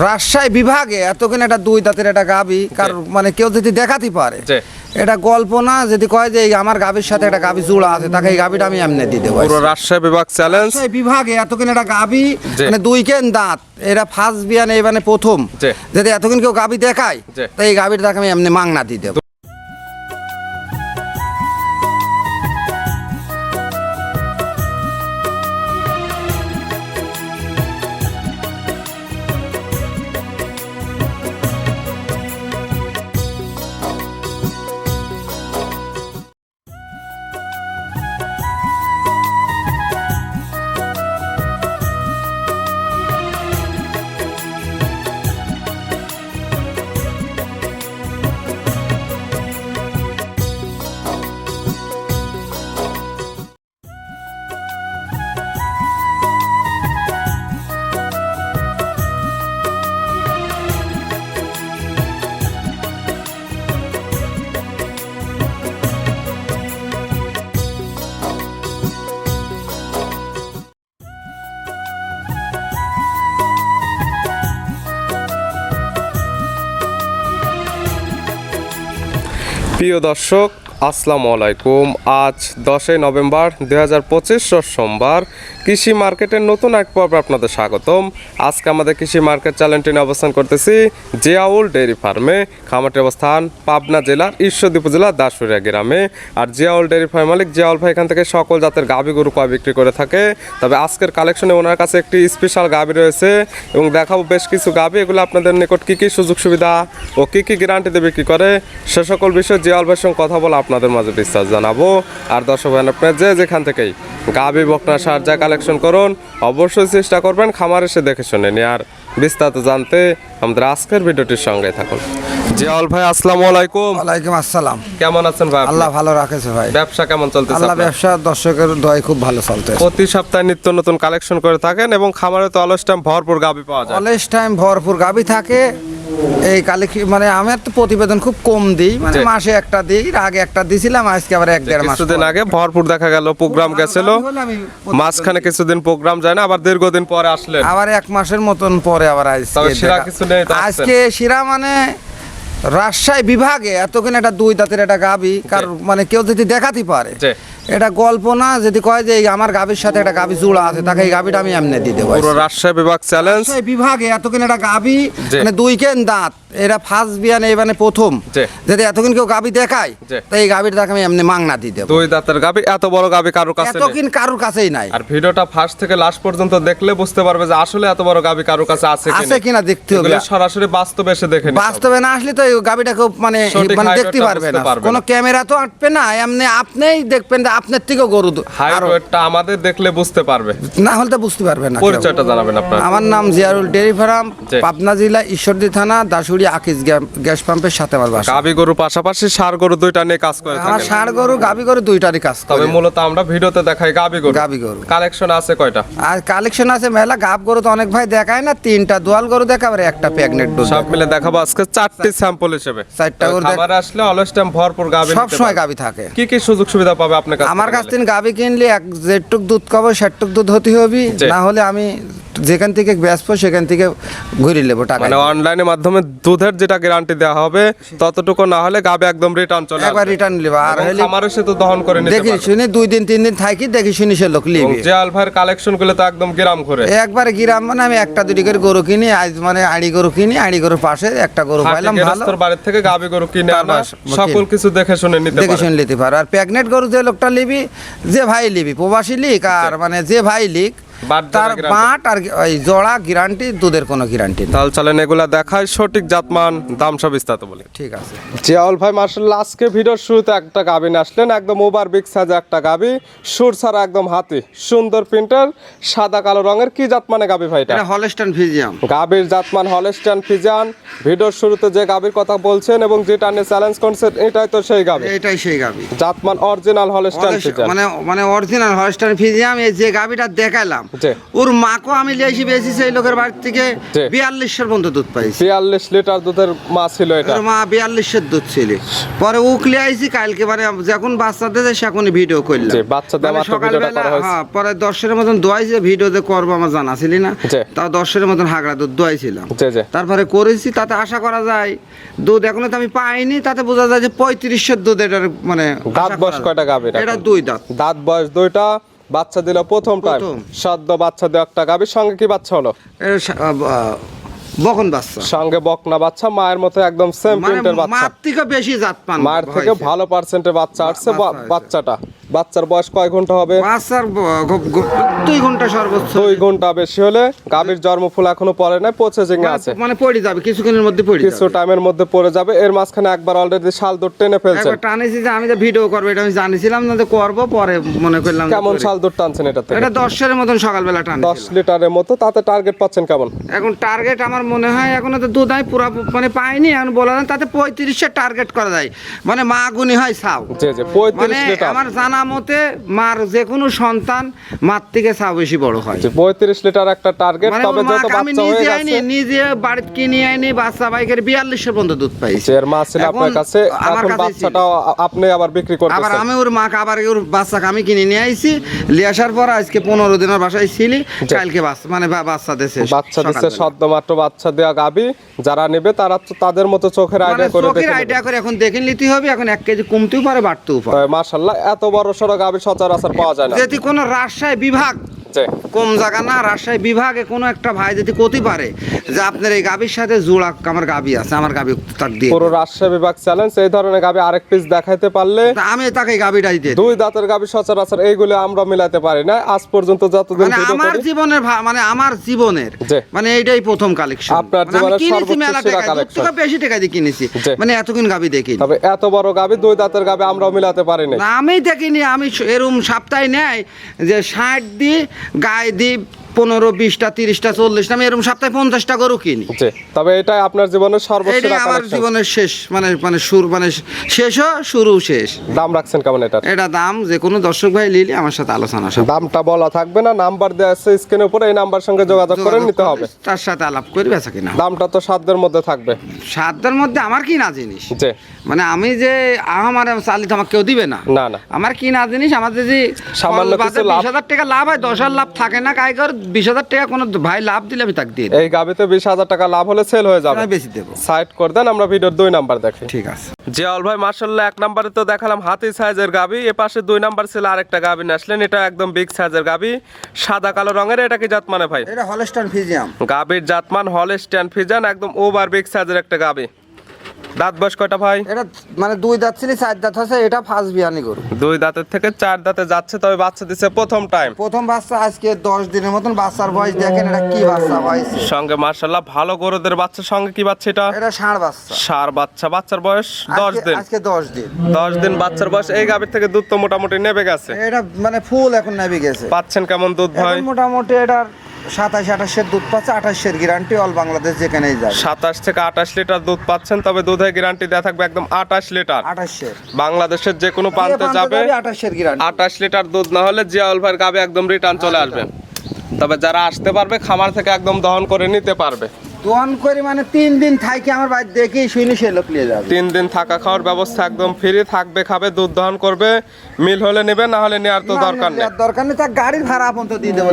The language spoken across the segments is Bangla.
রাজশাহী বিভাগে এতক্ষণ একটা দুই দাঁতের একটা গাবি কার মানে কেউ যদি দেখাতে পারে এটা গল্প না যদি কয় যে আমার গাবির সাথে একটা গাবি জোড়া আছে তাকে এই গাবিটা আমি এমনি দিয়ে দেবো পুরো রাজশাহী বিভাগ চ্যালেঞ্জ বিভাগে এতক্ষণ একটা গাবি মানে দুই কেন দাঁত এরা ফার্স্ট বিয়ান এই মানে প্রথম যদি এতক্ষণ কেউ গাবি দেখায় তাই এই গাবিটা তাকে আমি এমনি মাংনা দিয়ে প্রিয় দর্শক আসসালামু আলাইকুম। আজ দশই নভেম্বর দু হাজার পঁচিশ সোমবার। কৃষি মার্কেটের নতুন এক পর্বে আপনাদের স্বাগতম। আজকে আমাদের কৃষি মার্কেট চ্যানেলটি নিয়ে অবস্থান করতেছি জিয়াউল ডেয়ারি ফার্মে, খামারটির অবস্থান পাবনা জেলার ঈশ্বরদী উপজেলার দাসুরিয়া গ্রামে। আর জিয়াউল ডেয়ারি ফার্ম মালিক জিয়াউল ভাই এখান থেকে সকল জাতের গাভী গরু কয় বিক্রি করে থাকে। তবে আজকের কালেকশনে ওনার কাছে একটি স্পেশাল গাভী রয়েছে এবং দেখাবো বেশ কিছু গাভী। এগুলো আপনাদের নিকট কী কী সুযোগ সুবিধা ও কী কী গ্যারান্টিতে বিক্রি করে, সে সকল বিষয়ে জিয়াউল ভাইয়ের সঙ্গে কথা বলে আপনাদের মাঝে বিশ্বাস জানাব। আর দর্শক ভাই আপনার যে যেখান থেকেই গাভী বকনা সার যা কালেকশন করুন অবশ্যই চেষ্টা করবেন খামার এসে দেখে শুনে নিয়ে। আর বিস্তারিত জানতে আমাদের আজকের ভিডিওটির সঙ্গে থাকুন। জিয়াউল ভাই আসসালামু আলাইকুম। ওয়ালাইকুম আসসালাম। কেমন আছেন ভাই আল্লাহ ভালো রাখেছে ভাই। ব্যবসা কেমন চলতেছে আল্লাহ ব্যবসা দর্শকের দয় খুব ভালো চলতে প্রতি সপ্তাহে নিত্য নতুন কালেকশন করে থাকেন এবং খামারে তো অলস টাইম ভরপুর গাভী পাওয়া যায়। কলেজ টাইম ভরপুর গাবি থাকে। এই কালেকশন মানে আমি তো প্রতিবেদন খুব কম দিই মানে মাসে একটা দিই আগে একটা দিছিলাম আজকে আবার এক দেড় মাস কিছুদিন আগে ভরপুর দেখা গেল প্রোগ্রাম গেছিল। আমি প্রতিবেদন- মাঝখানে কিছুদিন প্রোগ্রাম যায় না আবার দীর্ঘদিন পরে আসলেন। আবার এক মাসের মতন পরে আবার আজকে সেরা কিছু নেই আজকে শিরা মানে রাজশাহী বিভাগে এতক্ষণ একটা দুই দাঁতের একটা গাবি কার মানে কেউ যদি দেখাতে পারে এটা গল্প না যদি কয় যে আমার গাবির সাথে একটা গাবি জোড়া আছে তাকে এই গাবিটা আমি এমনি দিতে পারি রাজশাহী বিভাগ চ্যালেঞ্জ বিভাগে এতক্ষণ একটা গাবি মানে দুই কেন দাঁত? এরা ফার্স্ট বিয়ান এই মানে প্রথম। যদি এতক্ষণ কেউ গাবি দেখায় তো এই গাবিটা তাকে আমি এমনি মাংনা দিয়ে দেবো। দুই দাঁতের গাভী এত বড় গাভী কারোর কাছে। এতক্ষণ কারোর কাছেই নাই। আর ভিডিওটা ফার্স্ট থেকে লাস্ট পর্যন্ত দেখলে বুঝতে পারবে যে আসলে এত বড় গাভী কারোর কাছে আছে আছে কিনা দেখতে হবে। সরাসরি বাস্তবে এসে দেখে নিতে হবে। বাস্তবে না আসলে তো এই গাবিটা খুব মানে মানে দেখতে পারবে না। কোনো ক্যামেরা তো আঁটবে না এমনি আপনিই দেখবেন যে আপনার থেকেও গরু হাইট ওয়েটটা আমাদের দেখলে বুঝতে পারবে। না হলে তো বুঝতে পারবে না পরিচয়টা জানাবেন আপনার। আমার নাম জিয়ারুল ডেরি ফার্ম পাবনা জেলা ঈশ্বরদী থানা দাসুড়ি আকিস গ্যা- গ্যাস পাম্পের সাথে আমার বাসা। গাভী গরু পাশাপাশি সার গরু দুইটা নিয়ে কাজ করে আমার থাকেন। ষাড় গরু গাবি গরু দুইটারই কাজ তবে মূলত আমরা ভিডিওতে দেখাই গাভী গরু। গাভী গরু। কালেকশন আছে কয়টা? আর কালেকশন আছে মেলা গাব গরু তো অনেক ভাই দেখায় না তিনটা দোয়াল গরু দেখাবে একটা প্যাগনেট ডোজ সব মিলে দেখাবো আজকে চারটি স্যাম্পল হিসেবে। চারটা গরু দেখ- আসলে অলস টাইম ভরপুর গাভী সব সময় গাবি থাকে। কি কি সুযোগ সুবিধা পাবে আপনার কাছে আমার কাছ থেকে গাবি কিনলে এক যেটুক দুধ খাব সেটুক দুধ হতে হবে। না হলে আমি যেখান থেকে বেসবো সেখান থেকে ঘুরে নেব টাকা মানে অনলাইনের মাধ্যমে দুধের যেটা গ্যারান্টি দেওয়া হবে ততটুকু না হলে গাবে একদম রিটার্ন চলে একবার রিটার্ন নেব। আর হলে খামারে সে তো দহন করে নিতে দেখি শুনি দুই দিন তিন দিন থাকি দেখি শুনি সে লোক লিবি যে আলফার কালেকশনগুলো তো একদম গ্রাম করে একবারে গিরাম মানে আমি একটা দুটি করে গরু কিনি আজ মানে আড়ি গরু কিনি আড়ি গরুর পাশে একটা গরু পাইলাম ভালো। গেরস্তর বাড়ির থেকে গাবে গরু কিনে আনা সকল কিছু দেখে শুনে নিতে দেখে শুনে নিতে পারো। আর প্রেগনেন্ট গরু যে লোকটা লিবি যে ভাই লিবি প্রবাসী লিক আর মানে যে ভাই লিক তার বাট আর ওই জোড়া গ্যারান্টি দুধের কোনো গ্যারান্টি তাহলে চলেন এগুলা দেখায় সঠিক জাতমান দাম সব বিস্তারিত বলি। ঠিক আছে। জিয়াউল ভাই মার্শাল্লাহ আজকে ভিডিওর শুরুতে একটা গাবি নিয়ে আসলেন একদম ওভার বিগ সাইজে একটা গাবি। সুর ছাড়া একদম হাতি সুন্দর প্রিন্টার সাদা কালো রঙের। কি জাত মানে গাবি ভাই এটা? হলস্টাইন ফিজিয়াম গাবির জাতমান হলেস্টান ফিজান ভিডিওর শুরুতে যে গাবির কথা বলছেন এবং যেটা নিয়ে চ্যালেঞ্জ করছেন এটাই তো সেই গাবি। এটাই সেই গাবি। জাতমান অরিজিনাল হলেস্টান ফিজান মানে মানে অরিজিনাল হলস্টাইন ফিজিয়াম এই যে গাবিটা দেখালাম জি। ওর মাকেও আমি লিয়েছি বেশি সেই লোকের বাড়ি থেকে। বিয়াল্লিশের পর্যন্ত দুধ পাইছি। বিয়াল্লিশ লিটার দুধের মা ছিল এটা। ওর মা বিয়াল্লিশের দুধ ছিল। পরে উকলে আইছি কালকে মানে যখন বাচ্চা দিয়েছে সেখনই ভিডিও করলাম। জি, বাচ্চা দেওয়া মানে সকালবেলা করা হয়েছে। হ্যাঁ পরে দশের মতন দোয়াইছে ভিডিওতে করব আমার জানা ছিল না। তাও দশের মতন হাগড়া দুধ দোয়াইছিলাম। তারপরে করেছি তাতে আশা করা যায় দুধ এখনও তো আমি পাইনি তাতে বোঝা যায় যে পঁয়ত্রিশের দুধ এটার মানে দাঁত বয়স কয়টা যায়। এটা দুই দাঁত। দাঁত বয়স দুইটা বাচ্চা দিল প্রথম টাইম। সদ্য বাচ্চা দেওয়া একটা গাভীর সঙ্গে কি বাচ্চা হলো? বকন বাচ্চা। সঙ্গে বকনা বাচ্চা মায়ের মতো একদম সেম মানে প্রিন্টের বাচ্চা। মার থেকে বেশি জাত পান মায়ের থেকে ভালো পার্সেন্টের বাচ্চা আসছে। বাচ্চাটা। বাচ্চার বয়স কয় ঘণ্টা হবে? বাচ্চার দুই ঘণ্টা সর্বোচ্চ। দুই ঘণ্টা বেশি হলে গাভীর জন্মফুল এখনও পড়ে নাই প্রসেসিং আছে। মানে পড়ে যাবে কিছুক্ষণের মধ্যে পড়ে কিছু টাইমের মধ্যে পড়ে যাবে এর মাঝখানে একবার অলরেডি শাল দুধ টেনে একবার টানেছি যে আমি যে ভিডিও করব এটা আমি জানিছিলাম না যে করব পরে মনে করলাম কেমন শাল দুধ টানছেন এটা এটা দশের মতন সকালবেলা টানে দশ লিটারের মতো তাতে টার্গেট পাচ্ছেন কেমন? এখন টার্গেট আমার মনে হয় এখন তো দুধ আমি পুরো মানে পাইনি এখন বলা যায় তাতে পঁয়ত্রিশের টার্গেট করা যায়। মানে মা গুনি হয় সাও জি জি মানে পঁয়ত্রিশ লিটার। আমার জানা মতে মার যে কোনো সন্তান মার থেকে সাও বেশি বড় হয়। পঁয়ত্রিশ লিটার একটা টার্গেট মানে তবে যত আমি বাচ্চা নিজে আইনি নিজে বাড়িতে কিনে আইনি বাচ্চা বাইকের বিয়াল্লিশের পর্যন্ত দুধ পাইছি। এর মা ছিল আপনার কাছে এখন বাচ্চাটাও আপনি আবার বিক্রি আবার আমি ওর মাকে আবার ওর বাচ্চাকে আমি কিনে নিয়ে আইছি। নিয়ে আসার পর আজকে পনেরো দিনের বাসায় ছিলি। কালকে বাচ্চা মানে বাচ্চা দেশে বাচ্চা দিচ্ছে সদ্য মাত্র বাচ্চা দেওয়া গাবি। যারা নেবে তারা তাদের মতো চোখের মানে আইডিয়া করে চোখের আইডিয়া করে এখন দেখে নিতে হবে এখন এক কেজি কমতেও পারে বাড়তেও পারে। মাশাল্লাহ এত বড় সড়ো আবির সচরাচর পাওয়া যায় না। যদি কোনো রাজশাহী বিভাগ কম জায়গা না রাজশাহী বিভাগে কোনো একটা ভাই যদি করতে পারে যে আপনার এই গাবির সাথে জোড়া আমার গাবি আছে আমার গাবি তাক দিয়ে পুরো রাজশাহী বিভাগ চ্যালেঞ্জ এই ধরনের গাবি আরেক পিস দেখাইতে পারলে আমি তাকে গাবিটাই দিয়ে দিই। দাঁতের গাবি সচরাচর এইগুলো আমরা মিলাতে পারি না। আজ পর্যন্ত যতদিন মানে আমার জীবনের মানে আমার জীবনের মানে এইটাই প্রথম কালেকশন আপনার জীবনের সর্বোচ্চ সেরা collection। বেশি টাকা দিয়ে কিনেছি। মানে এতক্ষণ গাবি দেখি তবে এত বড় গাবি দুই দাঁতের গাবি আমরাও মিলাতে পারি না আমি দেখিনি আমি এরম সপ্তাহে নেয় যে ষাট দি গায়ে দি পনেরো বিশটা তিরিশটা চল্লিশটা আমি এরম সপ্তাহে পঞ্চাশটা গরু কিনি। তবে এটাই আপনার জীবনের সর্বোচ্চ আমার জীবনের শেষ মানে মানে শুরু মানে শেষও শুরু শেষ। দাম রাখছেন কেমন এটার এটা দাম যে কোনো দর্শক ভাই লিলে আমার সাথে আলোচনা দামটা বলা থাকবে না নাম্বার দেওয়া আছে স্ক্রিনের উপরে এই নাম্বার সঙ্গে যোগাযোগ করে নিতে হবে। তার সাথে আলাপ করি বেচা কিনা দামটা তো সাধ্যের মধ্যে থাকবে। সাতটার মধ্যে আমার কি না জিনিস মানে আমি যে আমার চালি আমাকে কেউ দিবে না। না না। আমার কি না জিনিস আমার যদি সামান্য কিছু লাভ। বিশ হাজার টাকা লাভ হয় দশ হাজার লাভ থাকে না কায়কর বিশ হাজার টাকা কোনো ভাই লাভ দিলে আমি তাকে দিয়ে এই গাবিতে বিশ হাজার টাকা লাভ হলে সেল হয়ে যাবে। আমি বেশি দেবো। সাইড করে দেন আমরা ভিডিওর দুই নাম্বার দেখি। ঠিক আছে। জিয়াউল ভাই মার্শাল্লাহ এক নাম্বারে তো দেখালাম হাতি সাইজের গাবি। এ পাশে দুই নাম্বার ছিল আরেকটা গাবি নিয়ে আসলেন। এটা একদম বিগ সাইজের গাবি। সাদা কালো রঙের এটা কি জাত মানে ভাই? এটা হলস্টান ফিজিয়াম গাবির জাতমান হল স্ট্যান্ড ফিজান একদম ওভার বিগ সাইজের একটা গাবি। দাঁত বয়স কয়টা ভাই? এটা মানে দুই দাঁত ছিল চার দাঁত আছে এটা ফার্স্ট বিয়ানি গরু। দুই দাঁতের থেকে চার দাঁতে যাচ্ছে তবে বাচ্চা দিচ্ছে প্রথম টাইম প্রথম বাচ্চা আজকে দশ দিনের মতন বাচ্চার বয়স দেখেন এটা কি বাচ্চা বয়স সঙ্গে মার্শাল্লাহ ভালো গরুদের বাচ্চার সঙ্গে কি বাচ্চা এটা? এটা ষাঁড় বাচ্চা। সার বাচ্চা বাচ্চার বয়স দশ দিন। আজকে দশ দিন। দশ দিন বাচ্চার বয়স এই গাবির থেকে দুধ তো মোটামুটি নেবে গেছে। এটা মানে ফুল এখন নেবে গেছে। পাচ্ছেন কেমন দুধ ভাই? মোটামুটি এটার সাতাশ আঠাশের দুধ পাচ্ছে আঠাশের গ্যারান্টি অল বাংলাদেশ যেখানেই যায়। সাতাশ থেকে আঠাশ লিটার দুধ পাচ্ছেন তবে দুধের গ্যারান্টি দেওয়া থাকবে একদম আঠাশ লিটার। আঠাশের। বাংলাদেশের যে কোনো প্রান্তে যাবে আঠাশের গ্যারান্টি আঠাশ লিটার দুধ না হলে জিয়া অলভার গাবে একদম রিটার্ন চলে আসবে। তবে যারা আসতে পারবে খামার থেকে একদম দহন করে নিতে পারবে। দোয়ান করে মানে তিন দিন থাকি আমার বাড়ি দেখেই শুনি সে লোক নিয়ে যাবে। তিন দিন থাকা খাওয়ার ব্যবস্থা একদম ফ্রি থাকবে খাবে দুধ দহন করবে মিল হলে নেবে না হলে নেওয়ার তো দরকার নেই। দরকার নেই তার গাড়ির ভাড়া পর্যন্ত দিয়ে দেবো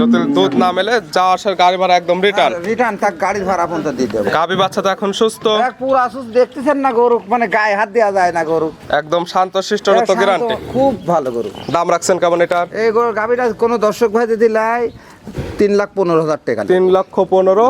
যদি দুধ না মেলে যাওয়া আসার গাড়ি ভাড়া একদম রিটার্ন রিটার্ন তার গাড়ির ভাড়া পর্যন্ত দিয়ে দেবো। গাবি বাচ্চা তো এখন সুস্থ। পুরো আসুস দেখতেছেন না গরু? মানে গায়ে হাত দেওয়া যায় না গরু। একদম শান্ত শিষ্ট তো গ্যারান্টি খুব ভালো গরু। দাম রাখছেন কেমন এটার? এই গরু গাভিটা কোনো দর্শক ভাই যদি লাই তিন লাখ পনেরো হাজার টাকা তিন লক্ষ পনেরো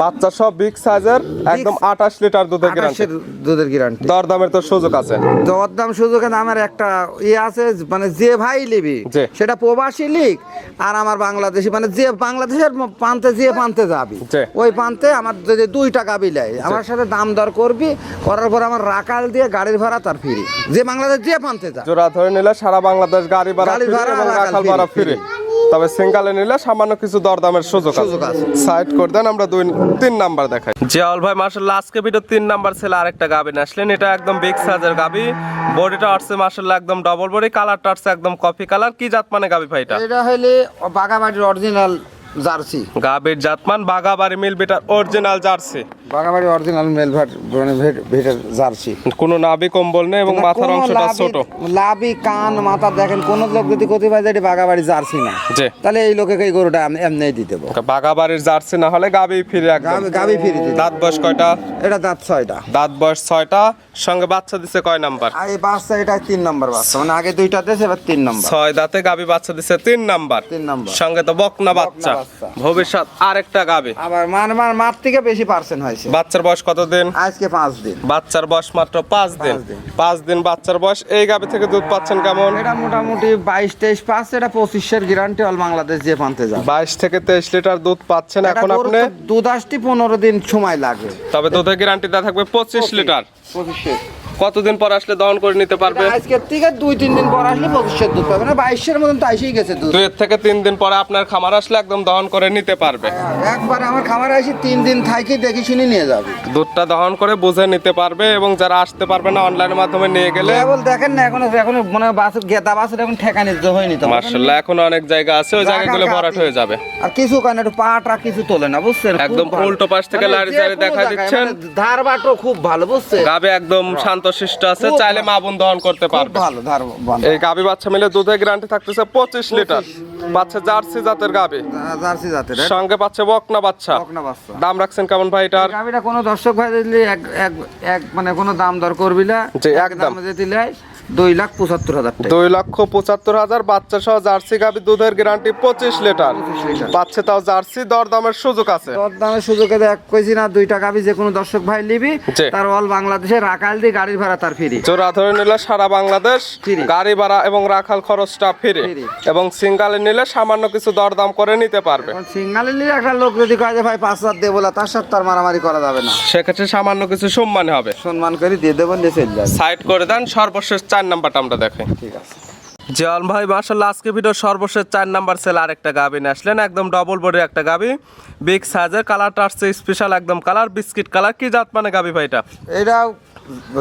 বাচ্চা সব বিগ সাইজের একদম আঠাশ লিটার দুধের গ্যারান্টি দুধের গ্যারান্টি দর দামের তো সুযোগ আছে। দরদাম সুযোগে আমার একটা ইয়ে আছে মানে যে ভাই লিবি সেটা প্রবাসী লিখ আর আমার বাংলাদেশি মানে যে বাংলাদেশের পান্তে যে পান্তে যাবি ওই পান্তে আমার যদি দুই টাকা বিলাই আমার সাথে দাম দর করবি করার পর আমার রাকাল দিয়ে গাড়ির ভাড়া তার ফ্রি যে বাংলাদেশ যে পান্তে যা। জোড়া ধরে নিলে সারা বাংলাদেশ গাড়ি ভাড়া গাড়ি ভাড়া free, ভাড়া ফ্রি। তবে সিঙ্গালে নিলে সামান্য কিছু দরদামের সুযোগ সুযোগ আছে। সাইড করে দেন আমরা দুই তিন নাম্বার দেখাই। জিয়াউল ভাই মার্শাল্লাহ আজকে ভিডিও তিন নাম্বার ছেলে আরেকটা গাবি নিয়ে আসলেন। এটা একদম বিগ সাইজের গাবি। বডিটা আসছে মার্শাল্লাহ একদম ডবল বডি কালারটা আসছে একদম কফি কালার কি জাত মানে গাবি ভাই এটা? এটা হইলে বাগাবাড়ির অরিজিনাল জার্সি গাবির জাতমান বাগাবাড়ি মিল বিটার অরিজিনাল জার্সি বাগাবাড়ি অরিজিনাল মেল ভাট মানে ভেট- ভেটের জার্সি। কোনো নাভি কম্বল নেই এবং মাথার অংশটা ছোট। লাভি কান মাথা দেখেন কোন লোক যদি কতি পায় যে বাগাবাড়ি জার্সি না তাহলে এই লোকে এই গরুটা এমনি- এমনিই দিয়ে দেবো। বাগাবাড়ির জার্সি না হলে গাবি ফিরে একদম গাবি- ফিরে দিতে। বয়স কয়টা? এটা দাঁত ছয়টা। দাঁত বয়স ছয়টা সঙ্গে বাচ্চা দিছে কয় নাম্বার? এই বাচ্চা এটা তিন নম্বর বাচ্চা। মানে আগে দুইটা দিয়েছে এবার তিন নম্বর। ছয় দাঁতে গাবি বাচ্চা দিছে তিন নাম্বার। তিন নাম্বার। সঙ্গে তো বকনা বাচ্চা। ভবিষ্যৎ আরেকটা গাবি। আবার মার মার মার থেকে বেশি পার্সেন্ট হয়েছে। বাচ্চার বয়স কতদিন? আজকে পাঁচ দিন। বাচ্চার বয়স মাত্র পাঁচ দিন। পাঁচ দিন। বাচ্চার বয়স। এই গাবে থেকে দুধ পাচ্ছেন কেমন? এটা মোটামুটি বাইশ তেইশ পাঁচ এটা পঁচিশের গ্যারান্টি অল বাংলাদেশ যে পানতে যাবে। বাইশ থেকে তেইশ লিটার দুধ পাচ্ছেন এখন আপনি? দুধ আসতে পনেরো দিন সময় লাগবে তবে দুধের গ্যারান্টি দেওয়া থাকবে পঁচিশ লিটার। পঁচিশে। কতদিন পর আসলে দহন করে নিতে পারবে? আজকের থেকে দুই তিন দিন পর আসলে পঁচিশের দুধ পাবে না বাইশের মতন তো এসেই গেছে দুধ। দুই থেকে তিন দিন পরে আপনার খামার আসলে একদম দহন করে নিতে পারবে। একবার আমার খামারে এসে তিন দিন থাকি দেখি শুনে নিয়ে যাবে। দুধটা দহন করে বুঝে নিতে পারবে এবং যারা আসতে পারবে না অনলাইনের মাধ্যমে নিয়ে গেলে কেবল দেখেন না এখন এখন মনে হয় বাস গেতা বাস এখন ঠেকা নিতে হয়নি তো। মার্শাল্লাহ এখন অনেক জায়গা আছে ওই জায়গাগুলো ভরাট হয়ে যাবে। আর কিছু কারণে একটু পাটা কিছু তোলে না বুঝছেন? একদম। উল্টো পাশ থেকে মানে লাড়ি চাড়ি দেখা দিচ্ছেন। মানে ধার বাটো খুব ভালো বুঝছেন? গাবে একদম শান্তশিষ্ট আছে চাইলে মা বোন দহন করতে পারবে। ভালো এই গাবি বাচ্চা মিলে দুধের গ্যারান্টি থাকতেছে পঁচিশ লিটার। বাচ্চা জার্সি জাতের গাবি জার্সি জাতের। হ্যাঁ? সঙ্গে পাচ্ছে বকনা বাচ্চা। বকনা বাচ্চা। দাম রাখছেন কেমন ভাই এটার? গাবিটা কোনো দর্শক ভাই দিলে এক এক মানে কোনো দাম দর করবি না। যে এক দাম লাই দুই লাখ পঁচাত্তর হাজার দুই লক্ষ পঁচাত্তর হাজার বাচ্চা সহ জার্সি গাবি দুধের গ্যারান্টি পঁচিশ লিটার। 25 পাচ্ছে তাও জার্সি দর দামের সুযোগ আছে। দর দামের সুযোগে দেখ কইছি না দুই টাকা যে কোনো দর্শক ভাই নিবি তার অল বাংলাদেশে রাখাল দিয়ে গাড়ির ভাড়া তার ফ্রি। জোড়া ধরে নিলে সারা বাংলাদেশ গাড়ি ভাড়া এবং রাখাল খরচটা ফ্রি। এবং সিঙ্গালে নিলে সামান্য কিছু দরদাম করে নিতে পারবে। সিঙ্গালে নিলে একটা লোক যদি কয় যে ভাই পাঁচ হাজার দেবো তার সাথে তার মারামারি করা যাবে না। সেক্ষেত্রে সামান্য কিছু সম্মান হবে। সম্মান করে দিয়ে দেবেন সাইড করে দেন সর্বশেষ চার নাম্বারটা আমরা দেখাই। ঠিক আছে। জল ভাই মার্শাল আজকে ভিডিও সর্বশেষ চার নাম্বার সেল আরেকটা গাবি নিয়ে আসলেন। একদম ডবল বডির একটা গাবি। বিগ সাইজের কালারটা আসছে স্পেশাল একদম কালার বিস্কিট কালার কি জাত মানে গাবি ভাইটা এটাও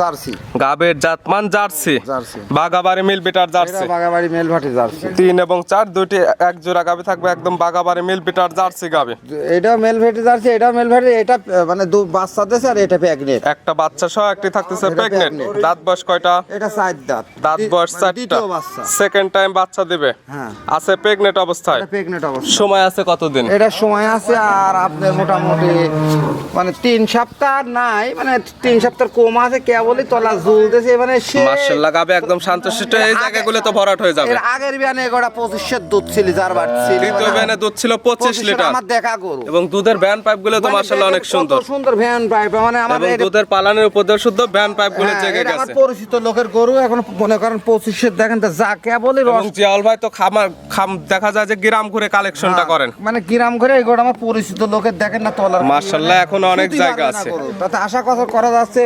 জার্সি। গাবের জাতমান জার্সি। জার্সি। বাগাবাড়ি মিল বিটার জার্সি। বাগাবাড়ি মেলভাটি জার্সি। তিন এবং চার দুইটি এক জোড়া গাবি থাকবে একদম বাগাবাড়ি মিল বিটার জার্সি গাবি। এটাও মেলভেটি জার্সি এটাও মেলভেটি এটা মানে দু বাচ্চা দেশে আর এটা একটা বাচ্চা সহ একটি থাকতেছে এটা প্রেগনেন্ট। দাঁত বয়স কয়টা? এটা দাঁত। দাঁত বয়স মানে চারটা। সেকেন্ড টাইম বাচ্চা দিবে। হ্যাঁ। আছে প্রেগনেন্ট অবস্থায়। এটা প্রেগনেন্ট অবস্থা সময় আছে কতদিন? এটা সময় আছে আর আপনার মোটামুটি মানে তিন সপ্তাহ নাই মানে তিন সপ্তাহ কম আছে কেবলই তলা ঝুলতেছে মানে গাবে একদম শান্তশিষ্ট এই জায়গাগুলো তো ভরাট হয়ে যাবে। এর আগের বিয়ানে দুধ ছিল যার দ্বিতীয় ভ্যানে দুধ ছিল পঁচিশ লিটার। আমার দেখা গরু। এবং দুধের ভ্যান তো মানে অনেক সুন্দর। সুন্দর ভ্যান পাইপ মানে আমার এবং দুধের পালানের উপর শুদ্ধ ভ্যান হ্যাঁ, জেগে এটা আমার পরিচিত লোকের গরু এখন মনে করেন পঁচিশের দেখেন তো যা কেবলই রস জিয়াউল ভাই তো খামার খাম দেখা যায় যে গ্রাম ঘুরে কালেকশনটা করেন। মানে গ্রাম করে এই আমার পরিচিত লোকের দেখেন না তলার মার্শাল্লাহ এখন অনেক জায়গা আছে। তাতে আশা কথা করা যাচ্ছে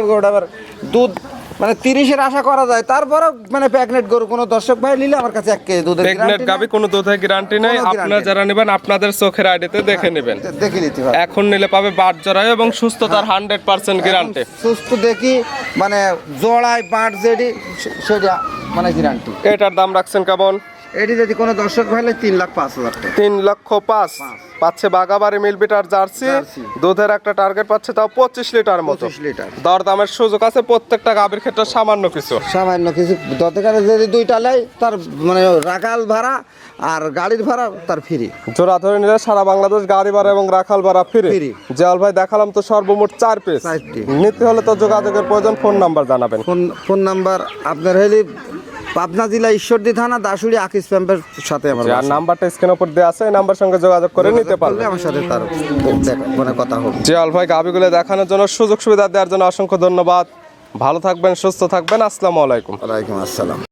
দুধ মানে তিরিশের আশা করা যায়। তারপরে মানে প্যাকনেট গরু কোনো দর্শক ভাই নিলে আমার কাছে এক কেজি দুধের guarantee গাবি কোনো দুধের গ্যারান্টি নেই। আপনারা যারা নেবেন আপনাদের চোখের আইডিতে দেখে নেবেন। দেখে নিতে হবে। এখন নিলে পাবে বাট জরায়ু এবং সুস্থতার হান্ড্রেড পার্সেন্ট গ্যারান্টি সুস্থ দেখি মানে জোড়ায় বাট যেটি সে- সেটা মানে গ্যারান্টি এটার দাম রাখছেন কেমন? এটি যদি কোনো দর্শক ভাই নেয়, তিন লাখ পাঁচ হাজার তিন লক্ষ পাঁচ। পাচ্ছে বাগাবাড়ি মিল বিটার জার্সি। দুধের একটা টার্গেট পাচ্ছে তাও পঁচিশ লিটার মতো। লিটার। দর দামের সুযোগ আছে প্রত্যেকটা গাভীর ক্ষেত্রে সামান্য কিছু। সামান্য কিছু। দরকার যদি দুইটা লাই তার মানে রাখাল ভাড়া আর গাড়ির ভাড়া তার ফ্রি। জোড়া ধরে নিলে সারা বাংলাদেশ গাড়ি ভাড়া এবং রাখাল ভাড়া ফিরে। জয়াল ভাই দেখালাম তো সর্বমোট চার পিস চারটি। নিতে হলে তো যোগাযোগের প্রয়োজন ফোন নাম্বার জানাবেন। ফোন ফোন নাম্বার আপনার হলে পাবনা জেলা ঈশ্বরদী থানা দাসুরি আকিস প্যাম্পের সাথে আমার আর নাম্বারটা স্ক্রিনের উপর দেওয়া আছে এই নাম্বার সঙ্গে যোগাযোগ করে নিতে পারবে। আমার সাথে তার মানে কথা হবে। জিয়াল ভাই গাবিগুলো দেখানোর জন্য সুযোগ সুবিধা দেওয়ার জন্য অসংখ্য ধন্যবাদ। ভালো থাকবেন সুস্থ থাকবেন। আসসালামু আলাইকুম। ওয়ালাইকুম আসসালাম।